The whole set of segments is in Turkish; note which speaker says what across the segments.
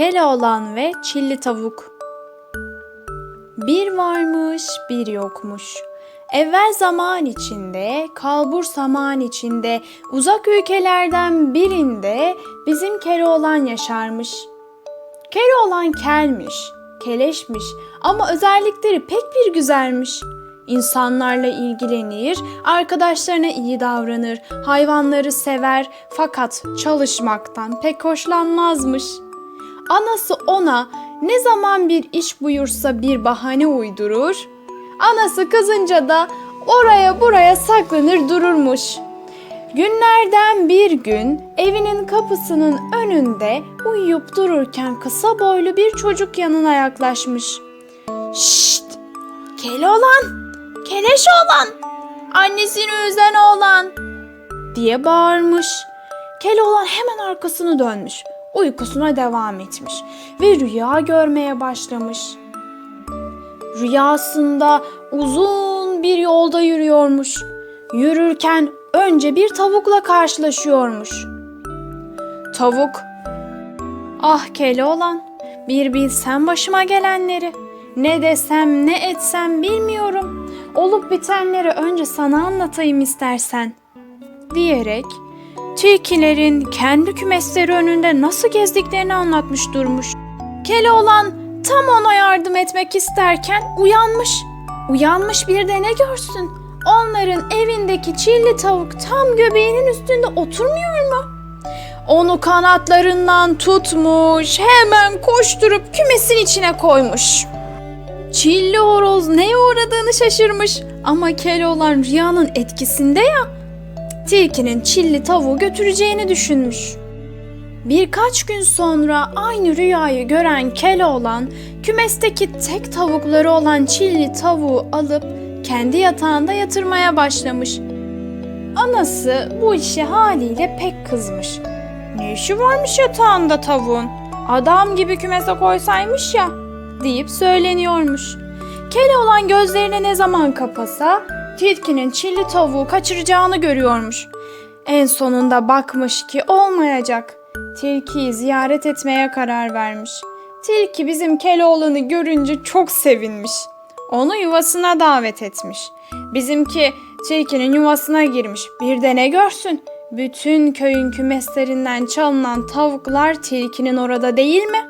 Speaker 1: Keloğlan ve Çilli Tavuk Bir varmış bir yokmuş. Evvel zaman içinde, kalbur zaman içinde, uzak ülkelerden birinde bizim Keloğlan yaşarmış. Keloğlan kelmiş, keleşmiş ama özellikleri pek bir güzelmiş. İnsanlarla ilgilenir, arkadaşlarına iyi davranır, hayvanları sever fakat çalışmaktan pek hoşlanmazmış. Anası ona ne zaman bir iş buyursa bir bahane uydurur, anası kızınca da oraya buraya saklanır dururmuş. Günlerden bir gün evinin kapısının önünde uyuyup dururken kısa boylu bir çocuk yanına yaklaşmış. Şşt! Keloğlan! Keleş oğlan! Annesini üzen oğlan! diye bağırmış. Keloğlan hemen arkasını dönmüş. Uykusuna devam etmiş ve rüya görmeye başlamış. Rüyasında uzun bir yolda yürüyormuş. Yürürken önce bir tavukla karşılaşıyormuş. Tavuk, ah Keloğlan, bir bilsen başıma gelenleri. Ne desem ne etsem bilmiyorum. Olup bitenleri önce sana anlatayım istersen. Diyerek tilkilerin kendi kümesleri önünde nasıl gezdiklerini anlatmış durmuş. Keloğlan tam ona yardım etmek isterken uyanmış. Uyanmış bir de ne görsün? Onların evindeki çilli tavuk tam göbeğinin üstünde oturmuyor mu? Onu kanatlarından tutmuş, hemen koşturup kümesin içine koymuş. Çilli horoz neye uğradığını şaşırmış ama Keloğlan rüyanın etkisinde ya. Tilkinin çilli tavuğu götüreceğini düşünmüş. Birkaç gün sonra aynı rüyayı gören Keloğlan kümesteki tek tavukları olan çilli tavuğu alıp kendi yatağında yatırmaya başlamış. Anası bu işe haliyle pek kızmış. Ne işi varmış yatağında tavuğun? Adam gibi kümese koysaymış ya deyip söyleniyormuş. Keloğlan gözlerini ne zaman kapasa tilkinin çilli tavuğu kaçıracağını görüyormuş. En sonunda bakmış ki olmayacak. Tilkiyi ziyaret etmeye karar vermiş. Tilki bizim Keloğlan'ı görünce çok sevinmiş. Onu yuvasına davet etmiş. Bizimki tilkinin yuvasına girmiş. Bir de ne görsün? Bütün köyün kümeslerinden çalınan tavuklar tilkinin orada değil mi?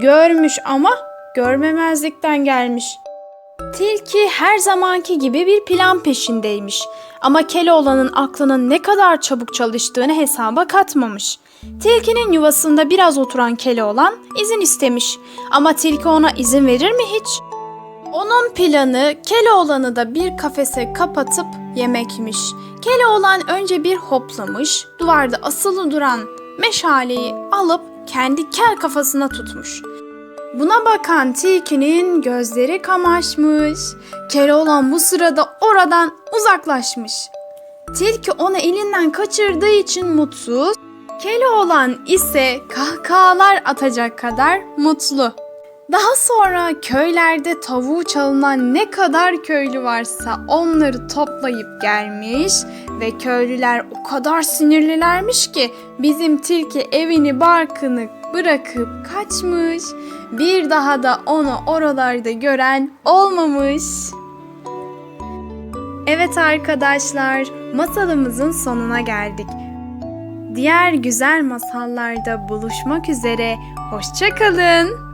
Speaker 1: Görmüş ama görmemezlikten gelmiş. Tilki her zamanki gibi bir plan peşindeymiş. Ama Keloğlan'ın aklının ne kadar çabuk çalıştığını hesaba katmamış. Tilkinin yuvasında biraz oturan Keloğlan izin istemiş. Ama tilki ona izin verir mi hiç? Onun planı Keloğlan'ı da bir kafese kapatıp yemekmiş. Keloğlan önce bir hoplamış, duvarda asılı duran meşaleyi alıp kendi kel kafasına tutmuş. Buna bakan tilkinin gözleri kamaşmış. Keloğlan bu sırada oradan uzaklaşmış. Tilki onu elinden kaçırdığı için mutsuz. Keloğlan ise kahkahalar atacak kadar mutlu. Daha sonra köylerde tavuğu çalınan ne kadar köylü varsa onları toplayıp gelmiş ve köylüler o kadar sinirlilermiş ki bizim tilki evini barkını bırakıp kaçmış. Bir daha da onu oralarda gören olmamış. Evet arkadaşlar, masalımızın sonuna geldik. Diğer güzel masallarda buluşmak üzere. Hoşçakalın.